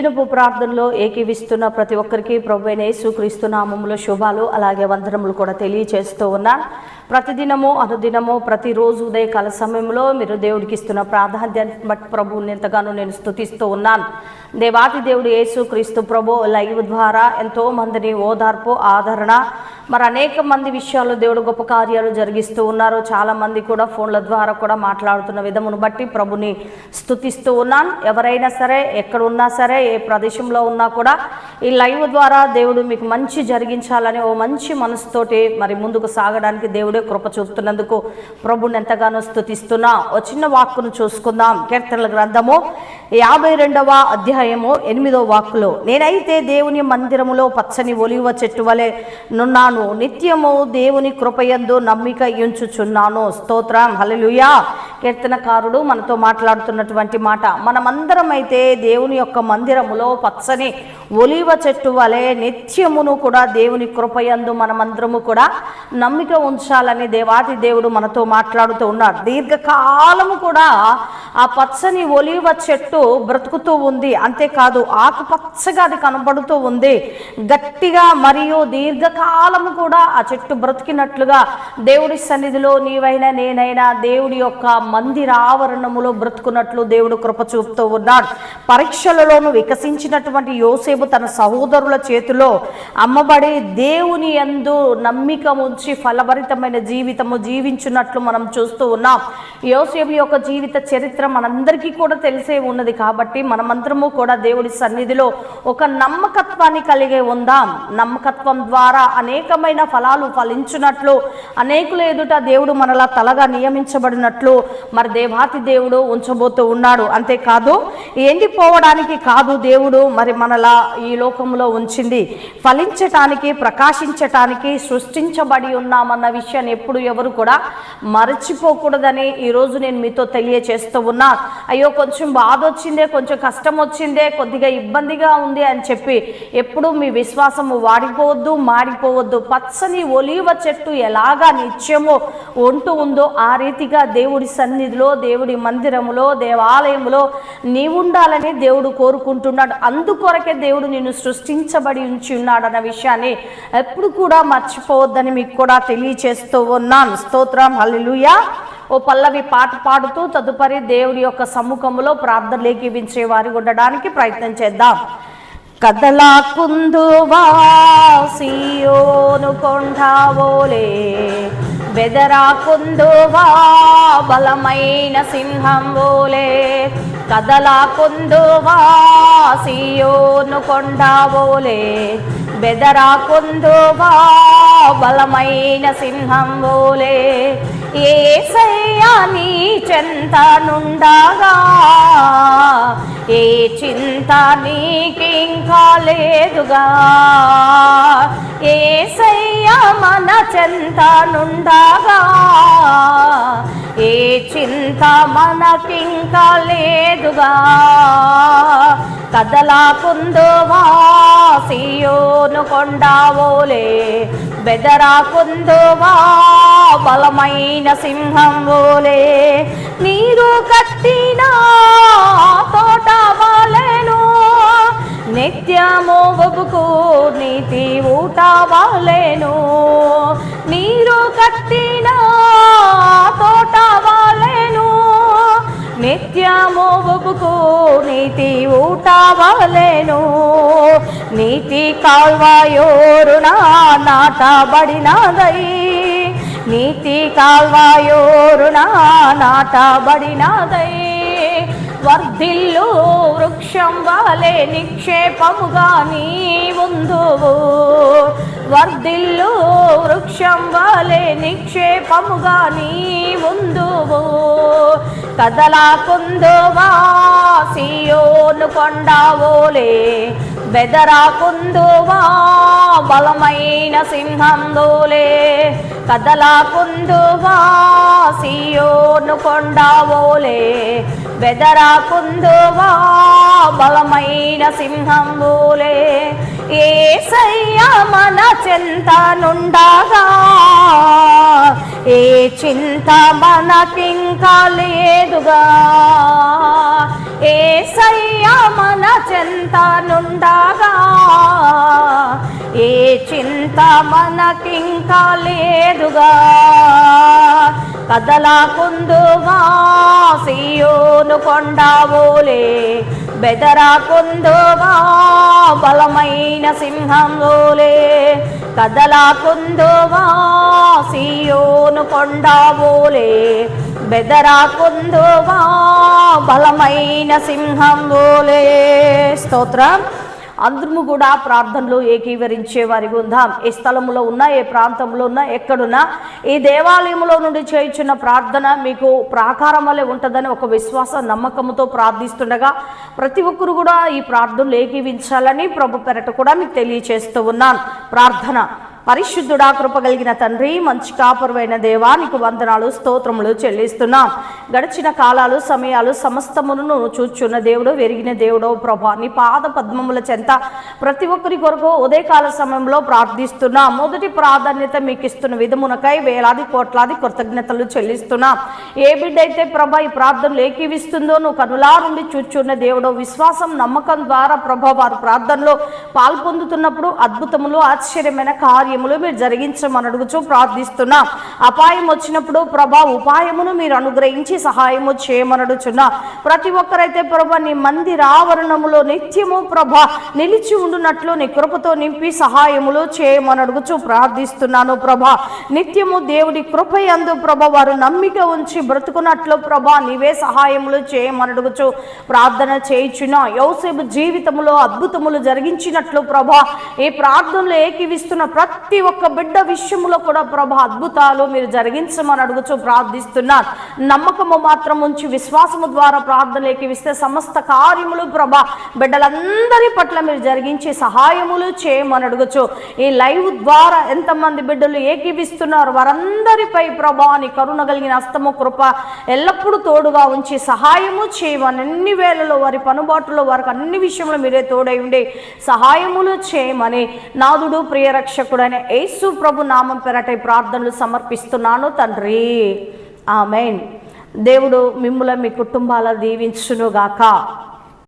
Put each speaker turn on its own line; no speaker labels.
దినపు ప్రార్థనలో ఏకీవిస్తున్న ప్రతి ఒక్కరికి ప్రభు యేసుక్రీస్తు నామములో శుభాలు అలాగే వందనములు కూడా తెలియచేస్తూ ఉన్నాను. ప్రతిదినము అనుదినము ప్రతిరోజు ఉదయకాల సమయంలో మీరు దేవుడికి ఇస్తున్న ప్రాధాన్యత బట్టి ప్రభువుని ఎంతగానో నేను స్థుతిస్తూ ఉన్నాను. దేవాతి దేవుడు యేసుక్రీస్తు ప్రభు లైవ్ ద్వారా ఎంతో మందిని ఓదార్పు ఆదరణ మరి అనేక మంది విషయాల్లో దేవుడు గొప్ప కార్యాలు జరిగిస్తూ ఉన్నారు. చాలామంది కూడా ఫోన్ల ద్వారా కూడా మాట్లాడుతున్న విధమును బట్టి ప్రభుని స్థుతిస్తూ ఉన్నాను. ఎవరైనా సరే ఎక్కడ ఉన్నా సరే ఏ ప్రదేశంలో ఉన్నా కూడా ఈ లైవ్ ద్వారా దేవుడు మీకు మంచి జరిగించాలని ఓ మంచి మనసుతోటి మరి ముందుకు సాగడానికి దేవుడే కృప చూపుతున్నందుకు ప్రభుని ఎంతగానో స్థుతిస్తున్నా ఓ చిన్న వాక్కును చూసుకుందాం. కీర్తనల గ్రంథము యాభై రెండవ అధ్యాయము ఎనిమిదో వాక్కులో నేనైతే దేవుని మందిరములో పచ్చని ఒలివ చెట్టు వలె నున్నాను. నిత్యము దేవుని కృపయందు నమ్మిక ఉంచుచున్నాను స్తోత్రం. హలలుయా కీర్తనకారుడు మనతో మాట్లాడుతున్నటువంటి మాట. మనమందరం అయితే దేవుని యొక్క మందిరములో పచ్చని ఒలివ చెట్టు వలె నిత్యమును కూడా దేవుని కృపయందు మనమందరము కూడా నమ్మిక ఉంచాలని దేవాది దేవుడు మనతో మాట్లాడుతూ ఉన్నాడు దీర్ఘకాలము కూడా ఆ పచ్చని ఒలివ చెట్టు బ్రతుకుతూ ఉంది. అంతేకాదు ఆకుపచ్చగా అది కనబడుతూ ఉంది. గట్టిగా మరియు దీర్ఘకాలము కూడా ఆ చెట్టు బ్రతికినట్లుగా దేవుడి సన్నిధిలో నీవైనా నేనైనా దేవుడి యొక్క మందిర ఆవరణములో బ్రతుకున్నట్లు దేవుడు కృప చూపుతూ ఉన్నాడు. పరీక్షలలోను వికసించినటువంటి యోసేపు తన సహోదరుల చేతిలో అమ్మబడి దేవుని యందు నమ్మిక ఉంచి ఫలభరితమైన జీవితము జీవించున్నట్లు మనం చూస్తూ ఉన్నాం. యోసేపు యొక్క జీవిత చరిత్ర మనందరికీ కూడా తెలిసే ఉన్నది కాబట్టి మనమందరము కూడా దేవుడి సన్నిధిలో ఒక నమ్మకత్వాన్ని కలిగి ఉందాం. నమ్మకత్వం ద్వారా అనేకమైన ఫలాలు ఫలించినట్లు అనేకుల ఎదుట దేవుడు మనలా తలగా నియమించబడినట్లు మరి దేవాతి దేవుడు ఉంచబోతూ ఉన్నాడు. అంతేకాదు ఎండిపోవడానికి కాదు దేవుడు మరి మనలా ఈ లోకంలో ఉంచింది. ఫలించటానికి ప్రకాశించటానికి సృష్టించబడి ఉన్నామన్న విషయాన్ని ఎప్పుడు ఎవరు కూడా మరచిపోకూడదని ఈరోజు నేను మీతో తెలియచేస్తూ ఉన్నా. అయ్యో కొంచెం బాధ వచ్చిందే కొంచెం కష్టం వచ్చిందే కొద్దిగా ఇబ్బందిగా ఉంది అని చెప్పి ఎప్పుడు మీ విశ్వాసము వాడిపోవద్దు మాడిపోవద్దు. పచ్చని ఒలీవ చెట్టు ఎలాగా నిత్యమో ఉంటూ ఉందో ఆ రీతిగా దేవుడి సన్నిధిలో దేవుడి మందిరములో దేవాలయములో నీవుండాలని దేవుడు కోరుకుంటున్నాడు. అందుకొరకే దేవుడు నిన్ను సృష్టించబడి ఉంచి ఉన్నాడు అన్న విషయాన్ని ఎప్పుడు కూడా మర్చిపోవద్దని మీకు కూడా తెలియచేస్తూ ఉన్నాను. స్తోత్రం హల్లెలూయా. ఓ పల్లవి పాట పాడుతూ తదుపరి దేవుడి యొక్క సమ్ముఖములో ప్రార్థన లేఖించే వారి ఉండడానికి ప్రయత్నం చేద్దాం. కదలా కుందువా సియోను కొండావోలే బెదరాకుందువా బలమైన సింహం ఓలే కదలా కుందువా సియోను కొండావోలే బెదరాకుందువా బలమైన సింహం ఓలే ఏసయ్యా నీ చెంత నుండగా. ఏ చింత నీకింకా లేదుగా. చెంతనుండగా ఏ చింత మనకింకా లేదుగా. కదలా కుందువా సియోను కొండావోలే బెదరా కుందువా బలమైన సింహం ఓలే. నీరు కట్టిన తోట వాలేను నిత్యము ఒబుకు నీతి ఊట వాలేను నీరు కట్టిన తోట వాలేను నిత్యము ఒబుకు నీతి ఊట వాలేను నీతి కాల్వాయోరున నాటబడినదై. నీతి కాల్వాయోరున నాటబడినదై. వర్ధిల్లు వృక్షం వాలే నిక్షేపముగా నీవుందువు. వర్ధిల్లు వృక్షం వాలే నిక్షేపముగా నీవుందువు. ఉందువు కదలా కుందువా సియోను కొండావోలే బెదరా కుందువా బలమైన సింహం దోలే కదలా కుందువా సియోను కొండావోలే బెదరా కుందువా బలమైన సింహం దోలే ఏసయ్య మన చెంత నుండగా? ఏ చింత మనకింకా లేదుగా? ఏ సయ్య మన చెంత నుండగా? ఏ చింత మనకింకా లేదుగా? కదలాకుందుగా సియోను కొండవోలే. బెదరాకుందుగా బలమైన సింహంలోలే కదలాకుందుగా సీయోను కొండవోలే బెదరాకుందుగా బలమైన సింహంలోలే స్తోత్రం. అందరము కూడా ప్రార్థనలు ఏకీవరించే వారికి ఉందాం. ఏ స్థలంలో ఉన్నా ఏ ప్రాంతంలో ఉన్నా ఎక్కడున్నా ఈ దేవాలయంలో నుండి చేయించిన ప్రార్థన మీకు ప్రాకారం వల్లే ఉంటుందని ఒక విశ్వాస నమ్మకంతో ప్రార్థిస్తుండగా ప్రతి ఒక్కరు కూడా ఈ ప్రార్థనలు ఏకీవించాలని ప్రభు పెరట కూడా మీకు తెలియచేస్తూ ఉన్నాను. ప్రార్థన. పరిశుద్ధుడా కృపగలిగిన తండ్రి మంచి కాపురమైన దేవా నీకు వందనాలు స్తోత్రములు చెల్లిస్తున్నాం. గడిచిన కాలాలు సమయాలు సమస్తమును చూచున్న దేవుడు వెరిగిన దేవుడో ప్రభా. నీ పాద పద్మముల చెంత ప్రతి ఒక్కరి కొరకు ఉదయకాల సమయంలో ప్రార్థిస్తున్నాం. మొదటి ప్రాధాన్యత మీకు ఇస్తున్న విధమునకై వేలాది కోట్లాది కృతజ్ఞతలు చెల్లిస్తున్నాం. ఏ బిడ్డ అయితే ప్రభా ఈ ప్రార్థనలు ఏకీవిస్తుందో నువ్వు కనులా నుండి చూచున్న దేవుడో విశ్వాసం నమ్మకం ద్వారా ప్రభా వారు ప్రార్థనలో పాల్పొందుతున్నప్పుడు అద్భుతములు ఆశ్చర్యమైన కార్యం కార్యములు మీరు జరిగించమని అడుగుచు ప్రార్థిస్తున్నా. అపాయం వచ్చినప్పుడు ప్రభా ఉపాయమును మీరు అనుగ్రహించి సహాయము చేయమనడుచున్నా ప్రతి ఒక్కరైతే ప్రభా నీ మందిర ఆవరణములో నిత్యము ప్రభా నిలిచి ఉండునట్లు నీ కృపతో నింపి సహాయములు చేయమని అడుగుచు ప్రార్థిస్తున్నాను ప్రభా. నిత్యము దేవుడి కృపయందు ప్రభ వారు నమ్మిక ఉంచి బ్రతుకున్నట్లు ప్రభా నీవే సహాయములు చేయమని అడుగుచు ప్రార్థన చేయుచున్న. యోసేపు జీవితంలో అద్భుతములు జరిగించినట్లు ప్రభా ఈ ప్రార్థనలు ఏకీవిస్తున్న ప్రతి ప్రతి ఒక్క బిడ్డ విషయములో కూడా ప్రభ అద్భుతాలు మీరు జరిగించమని అడుగుచు ప్రార్థిస్తున్నారు. నమ్మకము మాత్రం ఉంచి విశ్వాసము ద్వారా ప్రార్థనలు ఇస్తే సమస్త కార్యములు ప్రభా బిడ్డలందరి పట్ల మీరు జరిగించి సహాయములు చేయమని అడుగుచు ఈ లైవ్ ద్వారా ఎంతమంది బిడ్డలు ఏకీవిస్తున్నారు వారందరిపై ప్రభా నీ కరుణ కలిగిన అస్తము కృప ఎల్లప్పుడూ తోడుగా ఉంచి సహాయము చేయమని అన్ని వేళలో వారి పనుబాటులో వారికి అన్ని విషయంలో మీరే తోడై ఉండి సహాయములు చేయమని నాదుడు ప్రియరక్షకుడైన యేసు ప్రభు నామం పెరటై ప్రార్థనలు సమర్పిస్తున్నాను తండ్రి. ఆమెన్. దేవుడు మిమ్ముల మీ కుటుంబాల దీవించునుగాక.